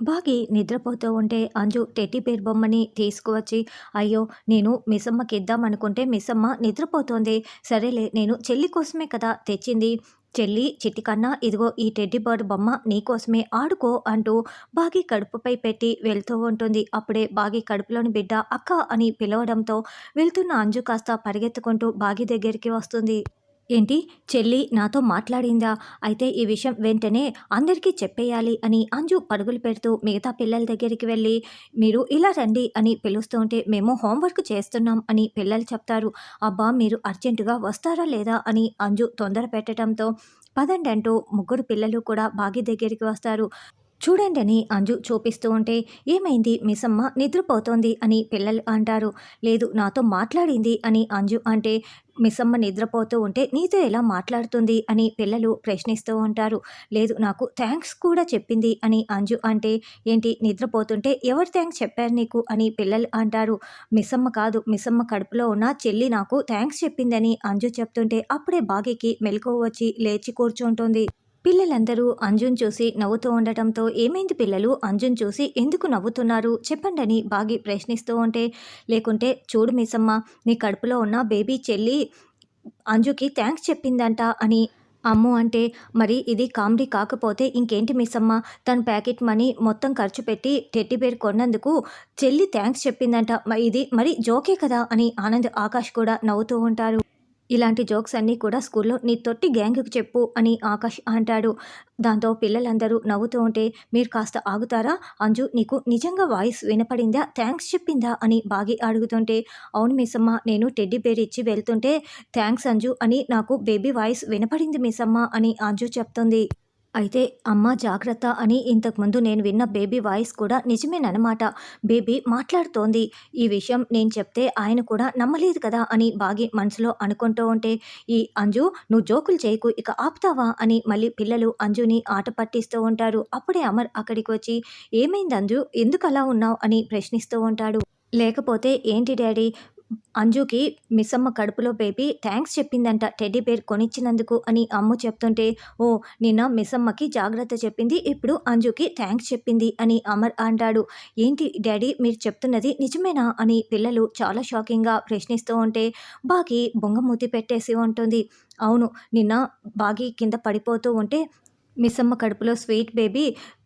బాగి నిద్రపోతూ ఉంటే అంజు టెడ్డీబేర్ బొమ్మని తీసుకువచ్చి అయ్యో నేను మిసమ్మకి ఇద్దామనుకుంటే మిస్సమ్మ నిద్రపోతోంది. సరేలే నేను చెల్లి కోసమే కదా తెచ్చింది. చెల్లి చిట్టికన్నా ఇదిగో ఈ టెడ్డీ బర్డ్ బొమ్మ నీకోసమే ఆడుకో అంటూ బాగి కడుపుపై పెట్టి వెళ్తూ ఉంటుంది. అప్పుడే బాగి కడుపులోని బిడ్డ అక్క అని పిలవడంతో వెళ్తున్న అంజు కాస్త పరిగెత్తుకుంటూ బాగి దగ్గరికి వస్తుంది. ఏంటి? చెల్లి నాతో మాట్లాడిందా? అయితే ఈ విషయం వెంటనే అందరికీ చెప్పేయాలి అని అంజు పరుగులు పెడుతూ మిగతా పిల్లల దగ్గరికి వెళ్ళి మీరు ఇలా రండి అని పిలుస్తూ ఉంటే మేము హోంవర్క్ చేస్తున్నాం అని పిల్లలు చెప్తారు. అబ్బా మీరు అర్జెంటుగా వస్తారా లేదా అని అంజు తొందర పెట్టడంతో పదండి అంటూ ముగ్గురు పిల్లలు కూడా బాగి దగ్గరికి వస్తారు. చూడండి అని అంజు చూపిస్తూ ఉంటే ఏమైంది? మిసమ్మ నిద్రపోతోంది అని పిల్లలు అంటారు. లేదు నాతో మాట్లాడింది అని అంజు అంటే మిస్సమ్మ నిద్రపోతూ ఉంటే నీతో ఎలా మాట్లాడుతుంది అని పిల్లలు ప్రశ్నిస్తూ ఉంటారు. లేదు నాకు థ్యాంక్స్ కూడా చెప్పింది అని అంజు అంటే ఏంటి? నిద్రపోతుంటే ఎవరు థ్యాంక్స్ చెప్పారు నీకు అని పిల్లలు అంటారు. మిస్సమ్మ కాదు మిస్సమ్మ కడుపులో ఉన్న చెల్లి నాకు థ్యాంక్స్ చెప్పిందని అంజు చెప్తుంటే అప్పుడే బాగికి మెలకు వచ్చి లేచి కూర్చుంటుంది. పిల్లలందరూ అంజున్ చూసి నవ్వుతూ ఉండటంతో ఏమైంది పిల్లలు? అంజున్ చూసి ఎందుకు నవ్వుతున్నారు? చెప్పండని బాగి ప్రశ్నిస్తూ ఉంటే లేకుంటే చూడు మిసమ్మ నీ కడుపులో ఉన్న బేబీ చెల్లి అంజుకి థ్యాంక్స్ చెప్పిందంట అని అమ్ము అంటే మరి ఇది కామెడీ కాకపోతే ఇంకేంటి మిస్సమ్మ తన ప్యాకెట్ మనీ మొత్తం ఖర్చు పెట్టి టెడ్డి బేర్ కొన్నందుకు చెల్లి థ్యాంక్స్ చెప్పిందంట. మరి ఇది మరి జోకే కదా అని ఆనంద్ ఆకాష్ కూడా నవ్వుతూ ఉంటారు. ఇలాంటి జోక్స్ అన్నీ కూడా స్కూల్లో నీ తొట్టి గ్యాంగ్కి చెప్పు అని ఆకాష్ అంటాడు. దాంతో పిల్లలందరూ నవ్వుతూ ఉంటే మీరు కాస్త ఆగుతారా? అంజు నీకు నిజంగా వాయిస్ వినపడిందా? థ్యాంక్స్ చెప్పిందా? అని బాగి అడుగుతుంటే అవును మిసమ్మ నేను టెడ్డీ బేర్ ఇచ్చి వెళ్తుంటే థ్యాంక్స్ అంజు అని నాకు బేబీ వాయిస్ వినపడింది మిసమ్మ అని అంజు చెప్తుంది. అయితే అమ్మ జాగ్రత్త అని ఇంతకుముందు నేను విన్న బేబీ వాయిస్ కూడా నిజమేనమాట బేబీ మాట్లాడుతోంది. ఈ విషయం నేను చెప్తే ఆయన కూడా నమ్మలేదు కదా అని బాగి మనసులో అనుకుంటూ ఉంటే ఈ అంజు నువ్వు జోకులు చేయకు ఇక ఆపుతావా అని మళ్ళీ పిల్లలు అంజుని ఆట పట్టిస్తూ ఉంటారు. అప్పుడే అమర్ అక్కడికి వచ్చి ఏమైంది అంజు? ఎందుకు అలా ఉన్నావు? అని ప్రశ్నిస్తూ ఉంటాడు. లేకపోతే ఏంటి డాడీ? అంజుకి మిస్సమ్మ కడుపులో బేబీ థ్యాంక్స్ చెప్పిందంట టెడ్డీ బేర్ కొనిచ్చినందుకు అని అమ్ము చెప్తుంటే ఓ నిన్న మిస్సమ్మకి జాగ్రత్త చెప్పింది ఇప్పుడు అంజుకి థ్యాంక్స్ చెప్పింది అని అమర్ అంటాడు. ఏంటి డాడీ మీరు చెప్తున్నది నిజమేనా? అని పిల్లలు చాలా షాకింగ్గా ప్రశ్నిస్తూ ఉంటే బాగి బొంగమూతి పెట్టేసి ఉంటుంది. అవును నిన్న బాగి కింద పడిపోతూ ఉంటే మిస్సమ్మ కడుపులో స్వీట్ బేబీ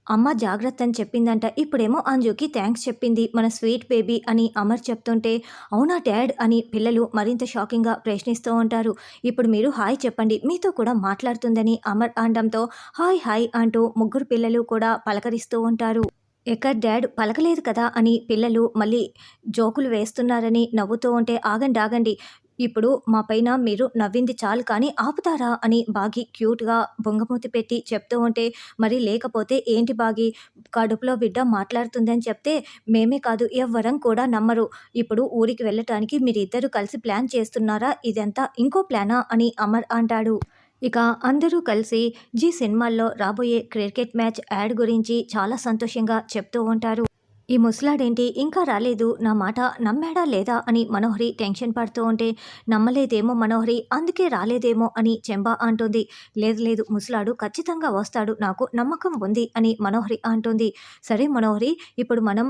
అమ్మ జాగ్రత్త అని చెప్పిందంట. ఇప్పుడేమో అంజుకి థ్యాంక్స్ చెప్పింది. మన స్వీట్ బేబీ అని అమర్ చెప్తుంటే అవునా డాడ్? అని పిల్లలు మరింత షాకింగ్గా ప్రశ్నిస్తూ ఉంటారు. ఇప్పుడు మీరు హాయ్ చెప్పండి. మీతో కూడా మాట్లాడుతుందని అమర్ అనడంతో హాయ్ హాయ్ అంటూ ముగ్గురు పిల్లలు కూడా పలకరిస్తూ ఉంటారు. ఎక్కడ డాడ్ పలకలేదు కదా అని పిల్లలు మళ్ళీ జోకులు వేస్తున్నారని నవ్వుతూ ఉంటే ఆగండి ఆగండి. ఇప్పుడు మా పైన మీరు నవ్వింది చాలు కానీ ఆపుతారా అని బాగి క్యూట్గా బొంగమూతి పెట్టి చెప్తూ ఉంటే మరి లేకపోతే ఏంటి బాగి? కడుపులో బిడ్డ మాట్లాడుతుందని చెప్తే మేమే కాదు ఎవ్వరం కూడా నమ్మరు. ఇప్పుడు ఊరికి వెళ్ళటానికి మీరిద్దరూ కలిసి ప్లాన్ చేస్తున్నారా? ఇదంతా ఇంకో ప్లానా? అని అమర్ అంటాడు. ఇక అందరూ కలిసి జీ సినిమాల్లో రాబోయే క్రికెట్ మ్యాచ్ యాడ్ గురించి చాలా సంతోషంగా చెప్తూ ఉంటారు. ఈ ముసలాడేంటి? ఇంకా రాలేదు. నా మాట నమ్మాడా లేదా? అని మనోహరి టెన్షన్ పడుతూ ఉంటే నమ్మలేదేమో మనోహరి అందుకే రాలేదేమో అని చెంబా అంటుంది. లేదు లేదు ముసలాడు ఖచ్చితంగా వస్తాడు. నాకు నమ్మకం ఉంది అని మనోహరి అంటుంది. సరే మనోహరి ఇప్పుడు మనం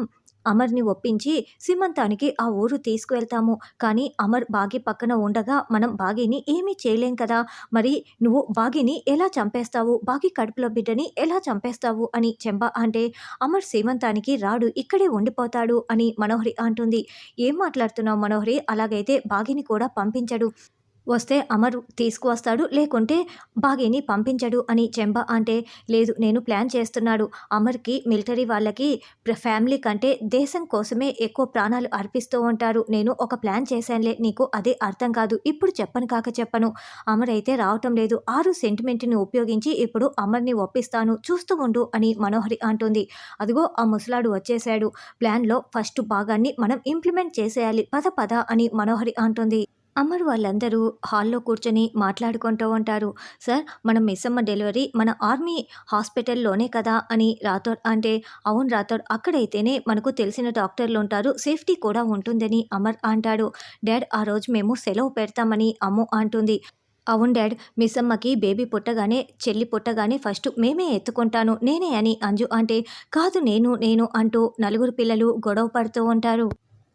అమర్ని ఒప్పించి సీమంతానికి ఆ ఊరు తీసుకువెళ్తాము. కానీ అమర్ బాగి పక్కన ఉండగా మనం బాగిని ఏమీ చేయలేం కదా. మరి నువ్వు బాగిని ఎలా చంపేస్తావు? బాగి కడుపులో బిడ్డని ఎలా చంపేస్తావు? అని చెంబ అంటే అమర్ సీమంతానికి రాడు ఇక్కడే ఉండిపోతాడు అని మనోహరి అంటుంది. ఏం మాట్లాడుతున్నావు మనోహరి? అలాగైతే బాగిని కూడా పంపించడు. వస్తే అమర్ తీసుకువస్తాడు లేకుంటే బాగేని పంపించడు అని చెంబ అంటే లేదు నేను ప్లాన్ చేస్తున్నాడు. అమర్కి మిలిటరీ వాళ్ళకి ఫ్యామిలీ కంటే దేశం కోసమే ఎక్కువ ప్రాణాలు అర్పిస్తూ ఉంటారు. నేను ఒక ప్లాన్ చేశానులే నీకు అదే అర్థం కాదు. ఇప్పుడు చెప్పను కాక చెప్పను. అమర్ అయితే రావటం లేదు. ఆరు సెంటిమెంట్ని ఉపయోగించి ఇప్పుడు అమర్ని ఒప్పిస్తాను. చూస్తూ ఉండు అని మనోహరి అంటుంది. అదిగో ఆ ముసలాడు వచ్చేశాడు. ప్లాన్లో ఫస్ట్ భాగాన్ని మనం ఇంప్లిమెంట్ చేసేయాలి. పద పద అని మనోహరి అంటుంది. అమర్ వాళ్ళందరూ హాల్లో కూర్చొని మాట్లాడుకుంటూ ఉంటారు. సార్ మన మిస్సమ్మ డెలివరీ మన ఆర్మీ హాస్పిటల్లోనే కదా అని రాథోడ్ అంటే అవును రాథోడ్ అక్కడైతేనే మనకు తెలిసిన డాక్టర్లు ఉంటారు సేఫ్టీ కూడా ఉంటుందని అమర్ అంటాడు. డాడ్ ఆ రోజు మేము సెలవు పెడతామని అమ్ము అంటుంది. అవును డాడ్ మిస్సమ్మకి బేబీ పుట్టగానే చెల్లి పుట్టగానే ఫస్ట్ మేమే ఎత్తుకుంటాను నేనే అని అంజు అంటే కాదు నేను నేను అంటూ నలుగురు పిల్లలు గొడవ పడుతూ ఉంటారు.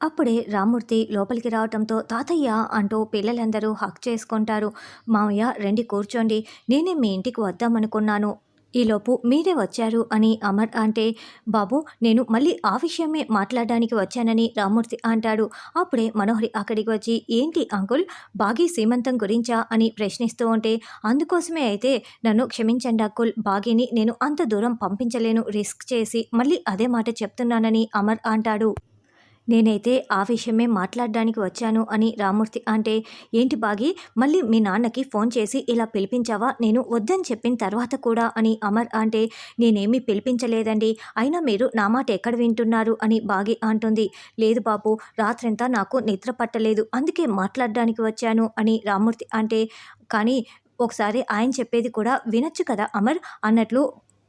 అప్పుడే రామూర్తి లోపలికి రావటంతో తాతయ్య అంటూ పిల్లలందరూ హక్ చేసుకుంటారు. మామయ్య రండి కూర్చోండి. నేనే మీ ఇంటికి వద్దామనుకున్నాను. ఈలోపు మీరే వచ్చారు అని అమర్ అంటే బాబు నేను మళ్ళీ ఆ విషయమే మాట్లాడడానికి వచ్చానని రామూర్తి అంటాడు. అప్పుడే మనోహరి అక్కడికి వచ్చి ఏంటి అంకుల్ బాగీ సీమంతం గురించా? అని ప్రశ్నిస్తూ ఉంటే అందుకోసమే అయితే నన్ను క్షమించండి అంకుల్. బాగీని నేను అంత దూరం పంపించలేను. రిస్క్ చేసి మళ్ళీ అదే మాట చెప్తున్నానని అమర్ అంటాడు. నేనైతే ఆ విషయమే మాట్లాడడానికి వచ్చాను అని రామూర్తి అంటే ఏంటి బాగి మళ్ళీ మీ నాన్నకి ఫోన్ చేసి ఇలా పిలిపించావా? నేను వద్దని చెప్పిన తర్వాత కూడా అని అమర్ అంటే నేనేమీ పిలిపించలేదండి. అయినా మీరు నా మాట ఎక్కడ వింటున్నారు? అని బాగి అంటుంది. లేదు బాబు రాత్రంతా నాకు నిద్ర పట్టలేదు. అందుకే మాట్లాడడానికి వచ్చాను అని రామూర్తి అంటే కానీ ఒకసారి ఆయన చెప్పేది కూడా వినొచ్చు కదా అమర్? అన్నట్లు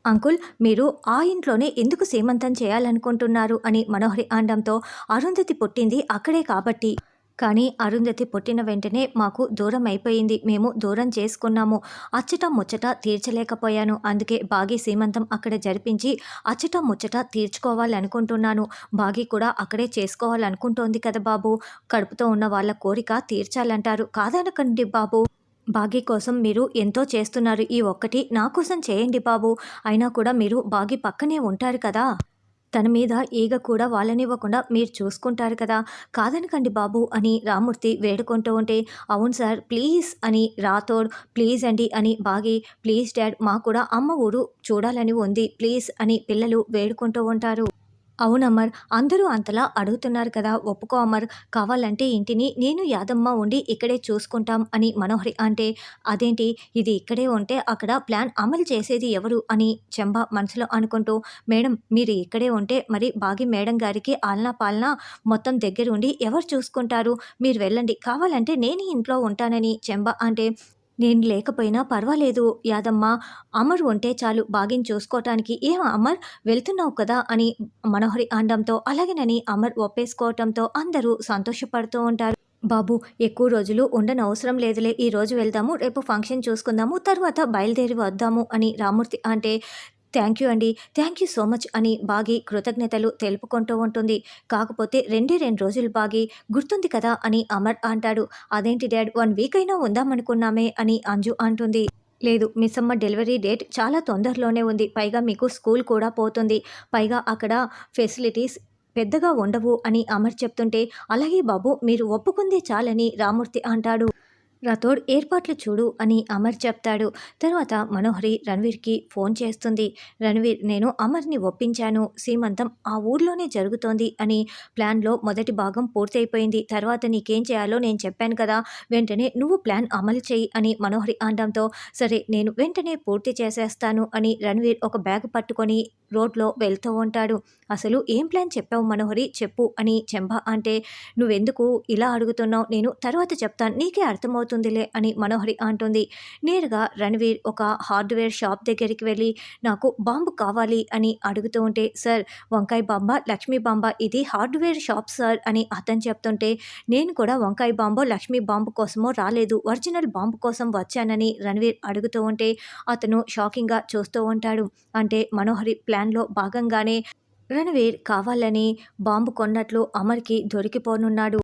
అంకుల్ మీరు ఆ ఇంట్లోనే ఎందుకు సీమంతం చేయాలనుకుంటున్నారు? అని మనోహరి అండంతో అరుంధతి పుట్టింది అక్కడే కాబట్టి. కానీ అరుంధతి పుట్టిన వెంటనే మాకు దూరం అయిపోయింది. మేము దూరం చేసుకున్నాము. అచ్చట ముచ్చట తీర్చలేకపోయాను. అందుకే బాగి సీమంతం అక్కడ జరిపించి అచ్చట ముచ్చట తీర్చుకోవాలనుకుంటున్నాను. బాగి కూడా అక్కడే చేసుకోవాలనుకుంటోంది కదా బాబు. కడుపుతో ఉన్న వాళ్ళ కోరిక తీర్చాలంటారు. కాదనకండి బాబు. బాగి కోసం మీరు ఎంతో చేస్తున్నారు ఈ ఒక్కటి. నా కోసం చేయండి బాబు. అయినా కూడా మీరు బాగి పక్కనే ఉంటారు కదా. తన మీద ఈగ కూడా వాళ్ళనివ్వకుండా మీరు చూసుకుంటారు కదా. కాదనకండి బాబు అని రామూర్తి వేడుకుంటూ ఉంటే అవును సార్ ప్లీజ్ అని రాథోడ్ ప్లీజ్ అండి అని బాగి ప్లీజ్ డాడ్ మా కూడా అమ్మ ఊరు చూడాలని ఉంది. ప్లీజ్ అని పిల్లలు వేడుకుంటూ ఉంటారు. అవునమ్మర్ అందరూ అంతలా అడుగుతున్నారు కదా ఒప్పుకో అమర్. కావాలంటే ఇంటిని నేను యాదమ్మ ఉండి ఇక్కడే చూసుకుంటాం అని మనోహరి అంటే అదేంటి? ఇది ఇక్కడే ఉంటే అక్కడ ప్లాన్ అమలు చేసేది ఎవరు? అని చెంబ మనసులో అనుకుంటూ మేడం మీరు ఇక్కడే ఉంటే మరి బాగి మేడం గారికి ఆలనా పాలన మొత్తం దగ్గరుండి ఎవరు చూసుకుంటారు? మీరు వెళ్ళండి. కావాలంటే నేను ఇంట్లో ఉంటానని చెంబ అంటే నేను లేకపోయినా పర్వాలేదు యాదమ్మ. అమర్ ఉంటే చాలు బాగిని చూసుకోవటానికి ఏం అమర్? వెళ్తున్నావు కదా అని మనోహరి అనడంతో అలాగేనని అమర్ ఒప్పేసుకోవటంతో అందరూ సంతోషపడుతూ ఉంటారు. బాబు ఎక్కువ రోజులు ఉండనవసరం లేదులే. ఈ రోజు వెళ్దాము రేపు ఫంక్షన్ చూసుకుందాము తర్వాత బయలుదేరి వద్దాము అని రామూర్తి అంటే థ్యాంక్ యూ అండి. థ్యాంక్ యూ సో మచ్ అని బాగి కృతజ్ఞతలు తెలుపుకుంటూ ఉంటుంది. కాకపోతే రెండే రెండు రోజులు బాగి గుర్తుంది కదా అని అమర్ అంటాడు. అదేంటి డాడ్ వన్ వీక్ అయినా ఉందామనుకున్నామే అని అంజు అంటుంది. లేదు మిస్ అమ్మ డెలివరీ డేట్ చాలా తొందరలోనే ఉంది. పైగా మీకు స్కూల్ కూడా పోతుంది. పైగా అక్కడ ఫెసిలిటీస్ పెద్దగా ఉండవు అని అమర్ చెప్తుంటే అలాగే బాబు మీరు ఒప్పుకుందే చాలని రామూర్తి అంటాడు. రాథోడ్ ఏర్పాట్లు చూడు అని అమర్ చెప్తాడు. తర్వాత మనోహరి రణవీర్కి ఫోన్ చేస్తుంది. రణవీర్ నేను అమర్ని ఒప్పించాను. సీమంతం ఆ ఊర్లోనే జరుగుతోంది అని ప్లాన్లో మొదటి భాగం పూర్తయిపోయింది. తర్వాత నీకేం చేయాలో నేను చెప్పాను కదా. వెంటనే నువ్వు ప్లాన్ అమలు చేయి అని మనోహరి అనడంతో సరే నేను వెంటనే పూర్తి చేసేస్తాను అని రణవీర్ ఒక బ్యాగ్ పట్టుకొని రోడ్లో వెళ్తూ ఉంటాడు. అసలు ఏం ప్లాన్ చెప్పావు మనోహరి? చెప్పు అని చెంబ అంటే నువ్వెందుకు ఇలా అడుగుతున్నావు? నేను తర్వాత చెప్తాను నీకే అర్థమవుతుందిలే అని మనోహరి అంటుంది. నేరుగా రణవీర్ ఒక హార్డ్వేర్ షాప్ దగ్గరికి వెళ్ళి నాకు బాంబు కావాలి అని అడుగుతూ ఉంటే సార్ వంకాయ బాంబ లక్ష్మీ బాంబ ఇది హార్డ్వేర్ షాప్ సార్ అని అతను చెప్తుంటే నేను కూడా వంకాయ బాంబో లక్ష్మీ బాంబు కోసమో రాలేదు ఒరిజినల్ బాంబు కోసం వచ్చానని రణవీర్ అడుగుతూ ఉంటే అతను షాకింగ్గా చూస్తూ ఉంటాడు. అంటే మనోహరి ప్లాన్లో భాగంగానే రణవీర్ కావాలని బాంబు కొన్నట్లు అమర్కి దొరికిపోనున్నాడు.